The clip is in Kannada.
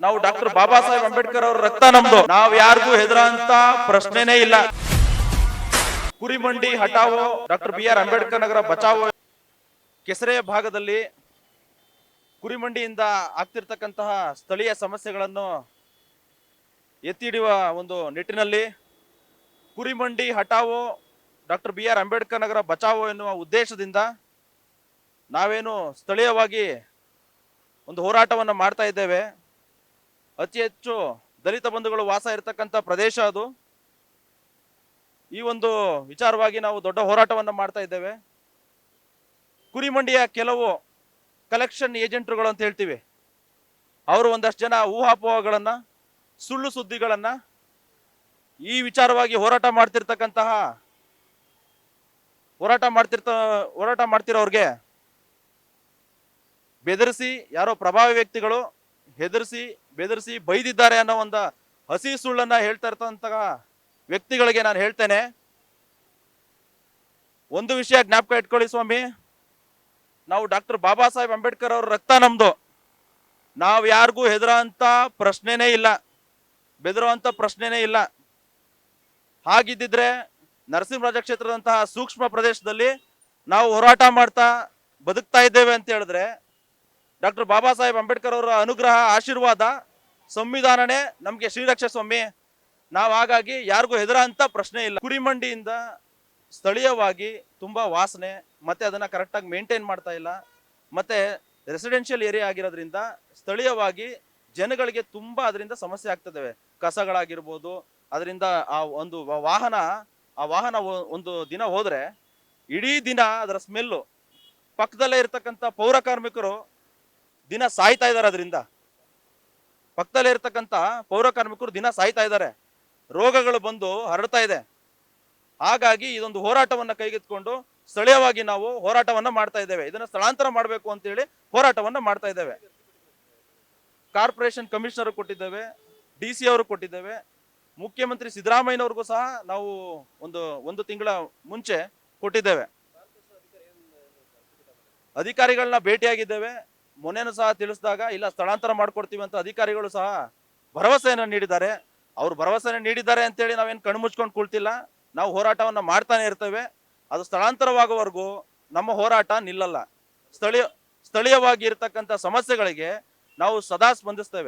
ನಾವು ಡಾಕ್ಟರ್ ಬಾಬಾ ಸಾಹೇಬ್ ಅಂಬೇಡ್ಕರ್ ಅವ್ರ ರಕ್ತ ನಮ್ದು. ನಾವ್ ಯಾರಿಗೂ ಹೆದರಂತ ಪ್ರಶ್ನೆನೇ ಇಲ್ಲ. ಕುರಿಮಂಡಿ ಹಟಾವೋ doctor B R Ambedkar Nagar Bachao ಕೆಸರೆ ಭಾಗದಲ್ಲಿ ಕುರಿಮಂಡಿಯಿಂದ ಆಗ್ತಿರ್ತಕ್ಕಂತಹ ಸ್ಥಳೀಯ ಸಮಸ್ಯೆಗಳನ್ನು ಎತ್ತಿ ಒಂದು ನಿಟ್ಟಿನಲ್ಲಿ ಕುರಿಮಂಡಿ ಹಟಾವೋ doctor B R Ambedkar Nagar Bachao ಎನ್ನುವ ಉದ್ದೇಶದಿಂದ ನಾವೇನು ಸ್ಥಳೀಯವಾಗಿ ಒಂದು ಹೋರಾಟವನ್ನು ಮಾಡ್ತಾ ಇದ್ದೇವೆ. ಅತಿ ಹೆಚ್ಚು ದಲಿತ ಬಂಧುಗಳು ವಾಸ ಇರತಕ್ಕಂಥ ಪ್ರದೇಶ ಅದು. ಈ ಒಂದು ವಿಚಾರವಾಗಿ ನಾವು ದೊಡ್ಡ ಹೋರಾಟವನ್ನು ಮಾಡ್ತಾ ಇದ್ದೇವೆ. ಕುರಿಮಂಡಿಯ ಕೆಲವು ಕಲೆಕ್ಷನ್ ಏಜೆಂಟ್ರುಗಳು ಅಂತ ಹೇಳ್ತೀವಿ. ಅವರು ಒಂದಷ್ಟು ಜನ ಊಹಾಪೋಹಗಳನ್ನು, ಸುಳ್ಳು ಸುದ್ದಿಗಳನ್ನು ಈ ವಿಚಾರವಾಗಿ ಹೋರಾಟ ಮಾಡ್ತಿರ್ತಕ್ಕಂತಹ ಹೋರಾಟ ಮಾಡ್ತಿರ್ತ, ಹೋರಾಟ ಮಾಡ್ತಿರೋರಿಗೆ ಬೆದರಿಸಿ ಯಾರೋ ಪ್ರಭಾವಿ ವ್ಯಕ್ತಿಗಳು ಹೆದರಿಸಿ, ಬೆದರಿಸಿ ಬೈದಿದ್ದಾರೆ ಅನ್ನೋ ಒಂದು ಹಸಿ ಸುಳ್ಳನ್ನ ಹೇಳ್ತಾ ಇರ್ತಕ್ಕಂಥ ವ್ಯಕ್ತಿಗಳಿಗೆ ನಾನು ಹೇಳ್ತೇನೆ. ಒಂದು ವಿಷಯ ಜ್ಞಾಪಕ ಇಟ್ಕೊಳ್ಳಿ ಸ್ವಾಮಿ. ನಾವು ಡಾಕ್ಟರ್ ಬಾಬಾ ಸಾಹೇಬ್ ಅಂಬೇಡ್ಕರ್ ಅವ್ರ ರಕ್ತ ನಮ್ದು. ನಾವು ಯಾರಿಗೂ ಹೆದರೋಂಥ ಪ್ರಶ್ನೆನೇ ಇಲ್ಲ. ಬೆದರುವಂಥ ಪ್ರಶ್ನೆನೇ ಇಲ್ಲ. ಹಾಗಿದ್ದಿದ್ರೆ ನರಸಿಂಹರಾಜ ಕ್ಷೇತ್ರದಂತಹ ಸೂಕ್ಷ್ಮ ಪ್ರದೇಶದಲ್ಲಿ ನಾವು ಹೋರಾಟ ಮಾಡ್ತಾ ಬದುಕ್ತಾ ಇದ್ದೇವೆ ಅಂತ ಹೇಳಿದ್ರೆ ಡಾಕ್ಟರ್ ಬಾಬಾ ಸಾಹೇಬ್ ಅಂಬೇಡ್ಕರ್ ಅವರ ಅನುಗ್ರಹ, ಆಶೀರ್ವಾದ, ಸಂವಿಧಾನನೇ ನಮಗೆ ಶ್ರೀರಕ್ಷ ಸ್ವಾಮಿ ನಾವು ಹಾಗಾಗಿ ಯಾರಿಗೂ ಹೆದರ ಅಂತ ಪ್ರಶ್ನೆ ಇಲ್ಲ. ಕುರಿಮಂಡಿಯಿಂದ ಸ್ಥಳೀಯವಾಗಿ ತುಂಬಾ ವಾಸನೆ, ಮತ್ತೆ ಅದನ್ನ ಕರೆಕ್ಟಾಗಿ ಮೇಂಟೈನ್ ಮಾಡ್ತಾ ಇಲ್ಲ. ಮತ್ತೆ ರೆಸಿಡೆನ್ಷಿಯಲ್ ಏರಿಯಾ ಆಗಿರೋದ್ರಿಂದ ಸ್ಥಳೀಯವಾಗಿ ಜನಗಳಿಗೆ ತುಂಬಾ ಅದರಿಂದ ಸಮಸ್ಯೆ ಆಗ್ತದವೆ. ಕಸಗಳಾಗಿರ್ಬೋದು, ಅದರಿಂದ ಆ ಒಂದು ವಾಹನ, ಆ ವಾಹನ ಒಂದು ದಿನ ಹೋದರೆ ಇಡೀ ದಿನ ಅದರ ಸ್ಮೆಲ್ಲು ಪಕ್ಕದಲ್ಲೇ ಇರತಕ್ಕಂಥ ಪೌರ ಕಾರ್ಮಿಕರು ದಿನ ಸಾಯ್ತಾ ಇದ್ದಾರೆ ಅದರಿಂದ. ಪಕ್ಕದಲ್ಲಿ ಇರತಕ್ಕಂಥ ಪೌರ ಕಾರ್ಮಿಕರು ದಿನ ಸಾಯ್ತಾ ಇದ್ದಾರೆ. ರೋಗಗಳು ಬಂದು ಹರಡ್ತಾ ಇದೆ. ಹಾಗಾಗಿ ಇದೊಂದು ಹೋರಾಟವನ್ನ ಕೈಗೆತ್ಕೊಂಡು ಸ್ಥಳೀಯವಾಗಿ ನಾವು ಹೋರಾಟವನ್ನ ಮಾಡ್ತಾ ಇದ್ದೇವೆ. ಇದನ್ನ ಸ್ಥಳಾಂತರ ಮಾಡಬೇಕು ಅಂತೇಳಿ ಹೋರಾಟವನ್ನ ಮಾಡ್ತಾ ಇದ್ದೇವೆ. ಕಾರ್ಪೊರೇಷನ್ ಕಮಿಷನರ್ ಕೊಟ್ಟಿದ್ದೇವೆ, ಡಿ ಸಿ ಅವರು ಕೊಟ್ಟಿದ್ದೇವೆ, ಮುಖ್ಯಮಂತ್ರಿ ಸಿದ್ದರಾಮಯ್ಯನವ್ರಿಗೂ ಸಹ ನಾವು ಒಂದು ಒಂದು ತಿಂಗಳ ಮುಂಚೆ ಕೊಟ್ಟಿದ್ದೇವೆ. ಅಧಿಕಾರಿಗಳನ್ನ ಭೇಟಿಯಾಗಿದ್ದೇವೆ. ಮೊನ್ನೆನೂ ಸಹ ತಿಳಿಸಿದಾಗ, ಇಲ್ಲ, ಸ್ಥಳಾಂತರ ಮಾಡ್ಕೊಡ್ತೀವಿ ಅಂತ ಅಧಿಕಾರಿಗಳು ಸಹ ಭರವಸೆಯನ್ನು ನೀಡಿದ್ದಾರೆ. ಅವರು ಭರವಸೆಯನ್ನು ನೀಡಿದ್ದಾರೆ ಅಂತೇಳಿ ನಾವೇನು ಕಣ್ಣು ಮುಚ್ಕೊಂಡು ಕುಳ್ತಿಲ್ಲ. ನಾವು ಹೋರಾಟವನ್ನ ಮಾಡ್ತಾನೆ ಇರ್ತೇವೆ. ಅದು ಸ್ಥಳಾಂತರವಾಗುವವರೆಗೂ ನಮ್ಮ ಹೋರಾಟ ನಿಲ್ಲಲ್ಲ. ಸ್ಥಳೀಯ, ಸ್ಥಳೀಯವಾಗಿ ಇರತಕ್ಕಂಥ ಸಮಸ್ಯೆಗಳಿಗೆ ನಾವು ಸದಾ ಸ್ಪಂದಿಸ್ತೇವೆ.